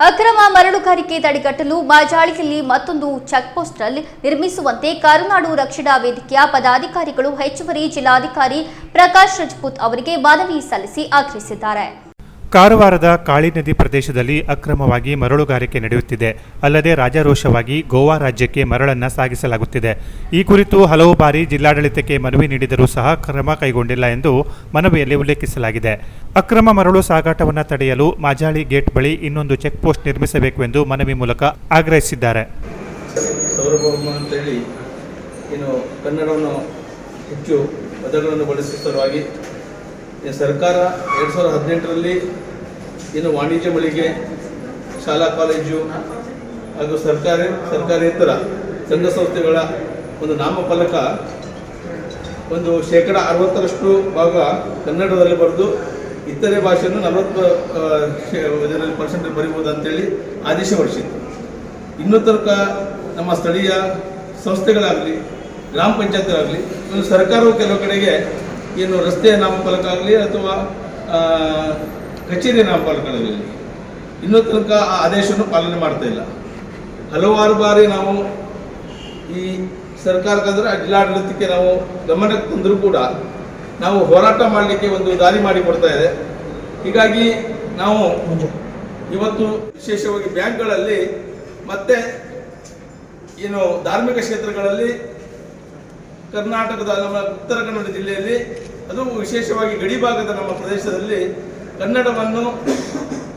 ಅಕ್ರಮ ಮರಳುಗಾರಿಕೆ ತಡೆಗಟ್ಟಲು ಮಾಜಾಳಿಯಲ್ಲಿ ಮತ್ತೊಂದು ಚೆಕ್ಪೋಸ್ಟ್ನಲ್ಲಿ ನಿರ್ಮಿಸುವಂತೆ ಕರುನಾಡು ರಕ್ಷಣಾ ವೇದಿಕೆಯ ಪದಾಧಿಕಾರಿಗಳು ಹೆಚ್ಚುವರಿ ಜಿಲ್ಲಾಧಿಕಾರಿ ಪ್ರಕಾಶ್ ರಜಪೂತ್ ಅವರಿಗೆ ಮನವಿ ಸಲ್ಲಿಸಿ ಆಗ್ರಹಿಸಿದ್ದಾರೆ. ಕಾರವಾರದ ಕಾಳಿ ನದಿ ಪ್ರದೇಶದಲ್ಲಿ ಅಕ್ರಮವಾಗಿ ಮರಳುಗಾರಿಕೆ ನಡೆಯುತ್ತಿದೆ. ಅಲ್ಲದೆ ರಾಜಾರೋಷವಾಗಿ ಗೋವಾ ರಾಜ್ಯಕ್ಕೆ ಮರಳನ್ನು ಸಾಗಿಸಲಾಗುತ್ತಿದೆ. ಈ ಕುರಿತು ಹಲವು ಬಾರಿ ಜಿಲ್ಲಾಡಳಿತಕ್ಕೆ ಮನವಿ ನೀಡಿದರೂ ಸಹ ಕ್ರಮ ಕೈಗೊಂಡಿಲ್ಲ ಎಂದು ಮನವಿಯಲ್ಲಿ ಉಲ್ಲೇಖಿಸಲಾಗಿದೆ. ಅಕ್ರಮ ಮರಳು ಸಾಗಾಟವನ್ನು ತಡೆಯಲು ಮಾಜಾಳಿ ಗೇಟ್ ಬಳಿ ಇನ್ನೊಂದು ಚೆಕ್ ಪೋಸ್ಟ್ ನಿರ್ಮಿಸಬೇಕು ಎಂದು ಮನವಿ ಮೂಲಕ ಆಗ್ರಹಿಸಿದ್ದಾರೆ. ಕನ್ನಡವನ್ನು ಹೆಚ್ಚು ಪದಗಳನ್ನು ಸರ್ಕಾರ ಎರಡು ಸಾವಿರದ ಹದಿನೆಂಟರಲ್ಲಿ ಏನು ವಾಣಿಜ್ಯ ಮಳಿಗೆ, ಶಾಲಾ ಕಾಲೇಜು ಹಾಗೂ ಸರ್ಕಾರಿ, ಸರ್ಕಾರೇತರ ಸಂಘ ಸಂಸ್ಥೆಗಳ ಒಂದು ನಾಮಫಲಕ ಒಂದು ಶೇಕಡ ಅರವತ್ತರಷ್ಟು ಭಾಗ ಕನ್ನಡದಲ್ಲಿ ಬರೆದು ಇತರೆ ಭಾಷೆಯನ್ನು ನಲವತ್ತು ಇದರಲ್ಲಿ ಪರ್ಸೆಂಟ್ ಬರಿಬೋದು ಅಂತೇಳಿ ಆದೇಶ ಹೊರಡಿಸಿತ್ತು. ಇನ್ನೂ ತನಕ ನಮ್ಮ ಸ್ಥಳೀಯ ಸಂಸ್ಥೆಗಳಾಗಲಿ, ಗ್ರಾಮ ಪಂಚಾಯತ್ಗಳಾಗಲಿ ಸರ್ಕಾರವು ಕೆಲವು ಕಡೆಗೆ ಏನು ರಸ್ತೆಯ ನಾಮಫಲಕಾಗಲಿ ಅಥವಾ ಕಚೇರಿ ನಾಮಫಲಕಗಳಾಗಲಿ ಇನ್ನೂ ತನಕ ಆ ಆದೇಶವನ್ನು ಪಾಲನೆ ಮಾಡ್ತಾ ಇಲ್ಲ. ಹಲವಾರು ಬಾರಿ ನಾವು ಈ ಸರ್ಕಾರಕ್ಕಂದ್ರೆ ಜಿಲ್ಲಾಡಳಿತಕ್ಕೆ ನಾವು ಗಮನಕ್ಕೆ ತಂದರೂ ಕೂಡ ನಾವು ಹೋರಾಟ ಮಾಡಲಿಕ್ಕೆ ಒಂದು ದಾರಿ ಮಾಡಿ ಕೊಡ್ತಾ ಇದೆ. ಹೀಗಾಗಿ ನಾವು ಇವತ್ತು ವಿಶೇಷವಾಗಿ ಬ್ಯಾಂಕ್ಗಳಲ್ಲಿ ಮತ್ತೆ ಏನು ಧಾರ್ಮಿಕ ಕ್ಷೇತ್ರಗಳಲ್ಲಿ ಕರ್ನಾಟಕದ ನಮ್ಮ ಉತ್ತರ ಕನ್ನಡ ಜಿಲ್ಲೆಯಲ್ಲಿ ಅದು ವಿಶೇಷವಾಗಿ ಗಡಿ ಭಾಗದ ನಮ್ಮ ಪ್ರದೇಶದಲ್ಲಿ ಕನ್ನಡವನ್ನು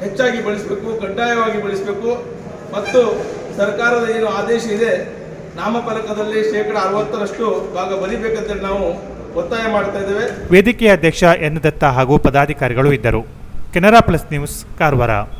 ಹೆಚ್ಚಾಗಿ ಬಳಸಬೇಕು, ಕಡ್ಡಾಯವಾಗಿ ಬಳಸಬೇಕು. ಮತ್ತು ಸರ್ಕಾರದ ಏನು ಆದೇಶ ಇದೆ, ನಾಮಫಲಕದಲ್ಲಿ ಶೇಕಡ ಅರವತ್ತರಷ್ಟು ಭಾಗ ಬರೀಬೇಕಂತೇಳಿ ನಾವು ಒತ್ತಾಯ ಮಾಡ್ತಾ ಇದ್ದೇವೆ. ವೇದಿಕೆಯ ಅಧ್ಯಕ್ಷ ಎನ್ ದತ್ತ ಹಾಗೂ ಪದಾಧಿಕಾರಿಗಳು ಇದ್ದರು. Canara plus news, Karwar.